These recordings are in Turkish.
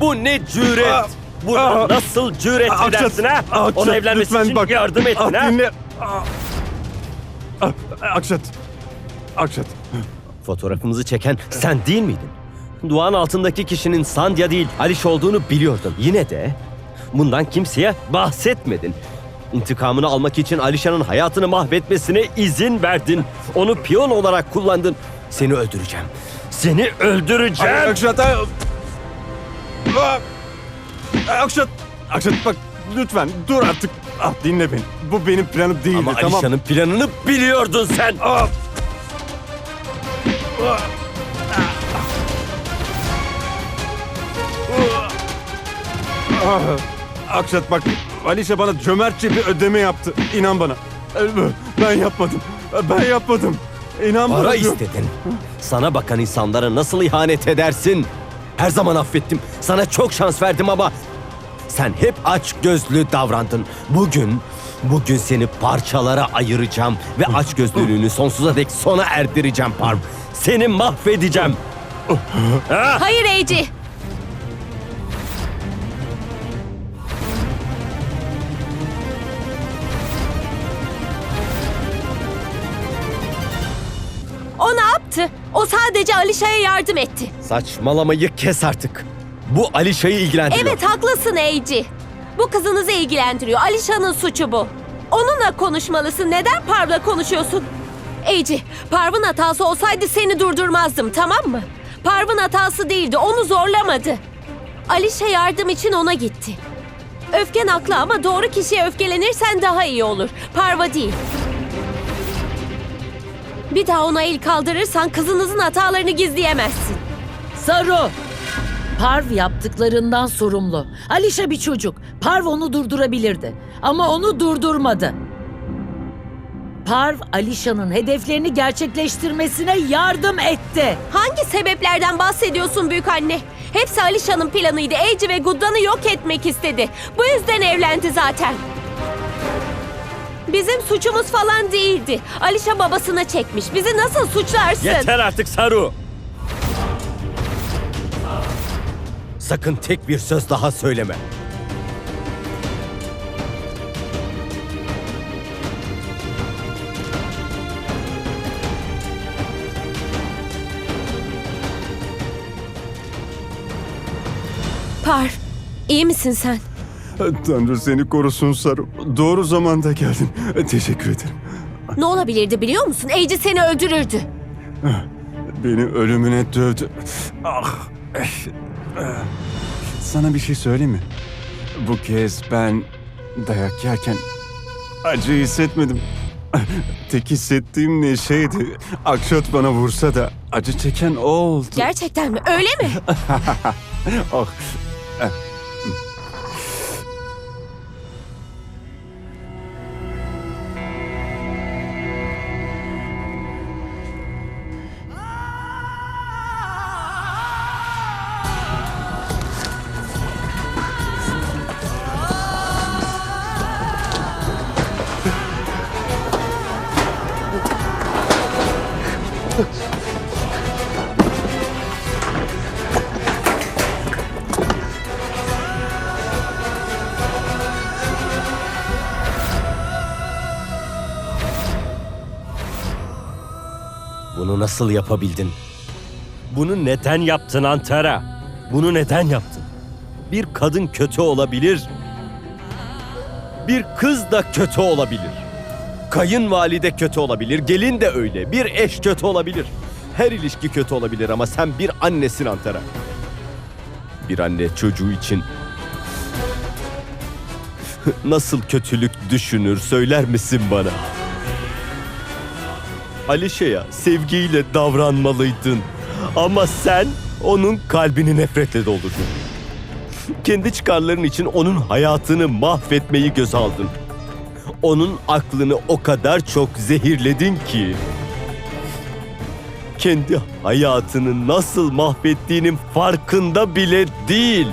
Bu ne cüret? Bu aa. nasıl cüret Akşat, edersin ha? Akşat, Ona evlenmesi lütfen için bak. yardım ettin Ah, ha? Dinle. Ah. Ah, Akşat. Akşat. Fotoğrafımızı çeken sen değil miydin? Duağın altındaki kişinin Sandya değil Aliş olduğunu biliyordun. Yine de bundan kimseye bahsetmedin. İntikamını almak için Alişan'ın hayatını mahvetmesine izin verdin. Onu piyon olarak kullandın. Seni öldüreceğim. Seni öldüreceğim. Ay, Akşat. Ah. Akşat. Akşat bak lütfen dur artık. Ah, dinle beni. Bu benim planım değildi Ama tamam. Alişan'ın planını biliyordun sen. Ah. Ah. Ah. Akşat bak Alişe bana cömertçe bir ödeme yaptı. İnan bana. Ben yapmadım. Ben yapmadım. İnan bana. Para istedin. Sana bakan insanlara nasıl ihanet edersin? Her zaman affettim. Sana çok şans verdim ama sen hep aç gözlü davrandın. Bugün bugün seni parçalara ayıracağım ve aç gözlülüğünü sonsuza dek sona erdireceğim Parv. Seni mahvedeceğim. Hayır Eci. O sadece Alişa'ya yardım etti. Saçmalamayı kes artık. Bu Alişa'yı ilgilendiriyor. Evet haklısın Eci. Bu kızınızı ilgilendiriyor. Alişa'nın suçu bu. Onunla konuşmalısın. Neden Parv'la konuşuyorsun? Eci, Parv'ın hatası olsaydı seni durdurmazdım tamam mı? Parv'ın hatası değildi. Onu zorlamadı. Alişe yardım için ona gitti. Öfken haklı ama doğru kişiye öfkelenirsen daha iyi olur. Parva değil. Bir daha ona el kaldırırsan kızınızın hatalarını gizleyemezsin. Saru! Parv yaptıklarından sorumlu. Alişa bir çocuk. Parv onu durdurabilirdi. Ama onu durdurmadı. Parv, Alişa'nın hedeflerini gerçekleştirmesine yardım etti. Hangi sebeplerden bahsediyorsun büyük anne? Hepsi Alişan'ın planıydı. Eci ve Guddan'ı yok etmek istedi. Bu yüzden evlendi zaten. Bizim suçumuz falan değildi. Alişa babasına çekmiş. Bizi nasıl suçlarsın? Yeter artık Saru. Sakın tek bir söz daha söyleme. Par, iyi misin sen? Tanrı seni korusun Saru. Doğru zamanda geldin. Teşekkür ederim. Ne olabilirdi biliyor musun? Eci seni öldürürdü. Beni ölümüne dövdü. Ah. Sana bir şey söyleyeyim mi? Bu kez ben dayak yerken acı hissetmedim. Tek hissettiğim neşeydi. Akşat bana vursa da acı çeken o oldu. Gerçekten mi? Öyle mi? Ah. Nasıl yapabildin? Bunu neden yaptın Antara? Bunu neden yaptın? Bir kadın kötü olabilir. Bir kız da kötü olabilir. Kayınvalide kötü olabilir, gelin de öyle. Bir eş kötü olabilir. Her ilişki kötü olabilir ama sen bir annesin Antara. Bir anne çocuğu için nasıl kötülük düşünür söyler misin bana? Alişe'ye sevgiyle davranmalıydın. Ama sen onun kalbini nefretle doldurdun. Kendi çıkarların için onun hayatını mahvetmeyi göze aldın. Onun aklını o kadar çok zehirledin ki... Kendi hayatını nasıl mahvettiğinin farkında bile değil.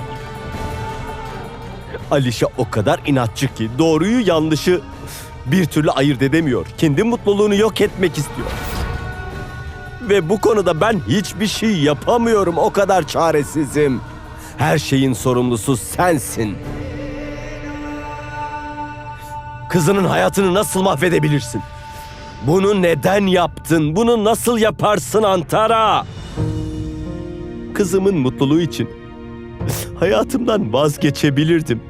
Alişe o kadar inatçı ki doğruyu yanlışı bir türlü ayırt edemiyor. Kendi mutluluğunu yok etmek istiyor. Ve bu konuda ben hiçbir şey yapamıyorum. O kadar çaresizim. Her şeyin sorumlusu sensin. Kızının hayatını nasıl mahvedebilirsin? Bunu neden yaptın? Bunu nasıl yaparsın Antara? Kızımın mutluluğu için hayatımdan vazgeçebilirdim.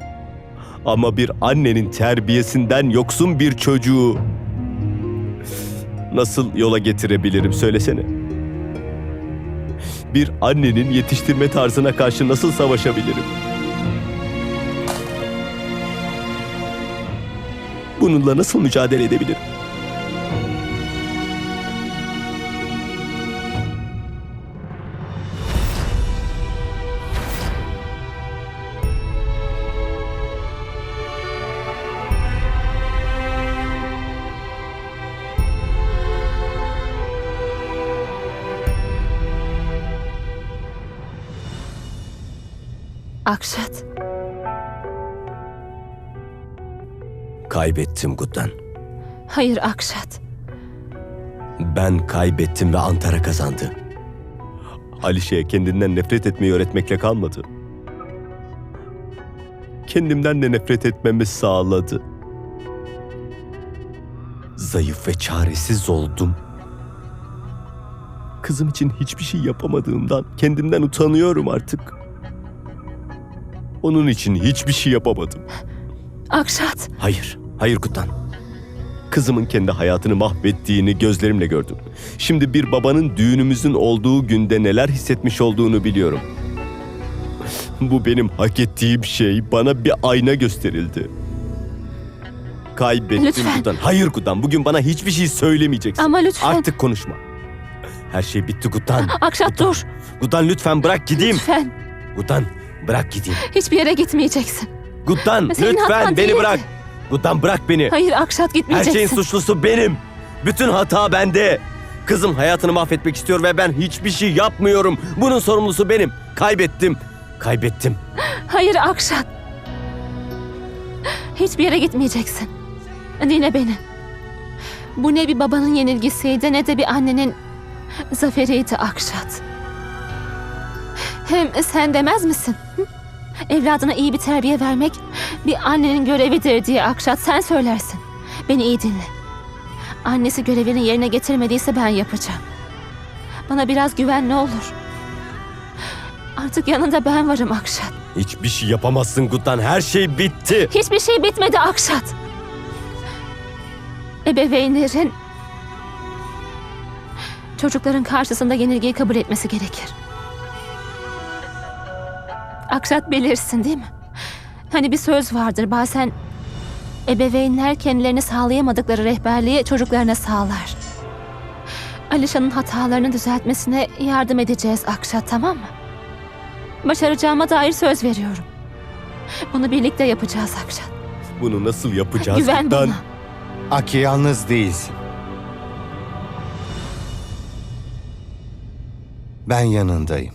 Ama bir annenin terbiyesinden yoksun bir çocuğu nasıl yola getirebilirim söylesene. Bir annenin yetiştirme tarzına karşı nasıl savaşabilirim? Bununla nasıl mücadele edebilirim? Akşat. Kaybettim Guddan. Hayır Akşat. Ben kaybettim ve Antara kazandı. Alişe'ye kendinden nefret etmeyi öğretmekle kalmadı. Kendimden de nefret etmemi sağladı. Zayıf ve çaresiz oldum. Kızım için hiçbir şey yapamadığımdan kendimden utanıyorum artık. Onun için hiçbir şey yapamadım. Akşat. Hayır, hayır Kutan. Kızımın kendi hayatını mahvettiğini gözlerimle gördüm. Şimdi bir babanın düğünümüzün olduğu günde neler hissetmiş olduğunu biliyorum. Bu benim hak ettiğim şey bana bir ayna gösterildi. Kaybettim Lütfen. Hayır Kutan, bugün bana hiçbir şey söylemeyeceksin. Ama lütfen. Artık konuşma. Her şey bitti Kutan. Akşat dur. Kutan lütfen bırak gideyim. Lütfen. Kutan bırak gideyim. Hiçbir yere gitmeyeceksin. Senin lütfen hatan beni değildi. bırak. Kutan bırak beni. Hayır Akşat Her gitmeyeceksin. şeyin suçlusu benim. Bütün hata bende. Kızım hayatını mahvetmek istiyor ve ben hiçbir şey yapmıyorum. Bunun sorumlusu benim. Kaybettim. Kaybettim. Hayır Akşat. Hiçbir yere gitmeyeceksin. Dinle beni. Bu ne bir babanın yenilgisiydi ne de bir annenin zaferiydi Akşat. Hem sen demez misin? hı? Evladına iyi bir terbiye vermek bir annenin görevidir diye Akşat sen söylersin. Beni iyi dinle. Annesi görevini yerine getirmediyse ben yapacağım. Bana biraz güven ne olur. Artık yanında ben varım Akşat. Hiçbir şey yapamazsın Guttan. Her şey bitti. Hiçbir şey bitmedi Akşat. Ebeveynlerin çocukların karşısında yenilgiyi kabul etmesi gerekir. Akşat bilirsin değil mi? Hani bir söz vardır bazen ebeveynler kendilerini sağlayamadıkları rehberliği çocuklarına sağlar. Alişan'ın hatalarını düzeltmesine yardım edeceğiz Akşat tamam mı? Başaracağıma dair söz veriyorum. Bunu birlikte yapacağız Akşat. Bunu nasıl yapacağız Güven bana. Aki yalnız değilsin. Ben yanındayım.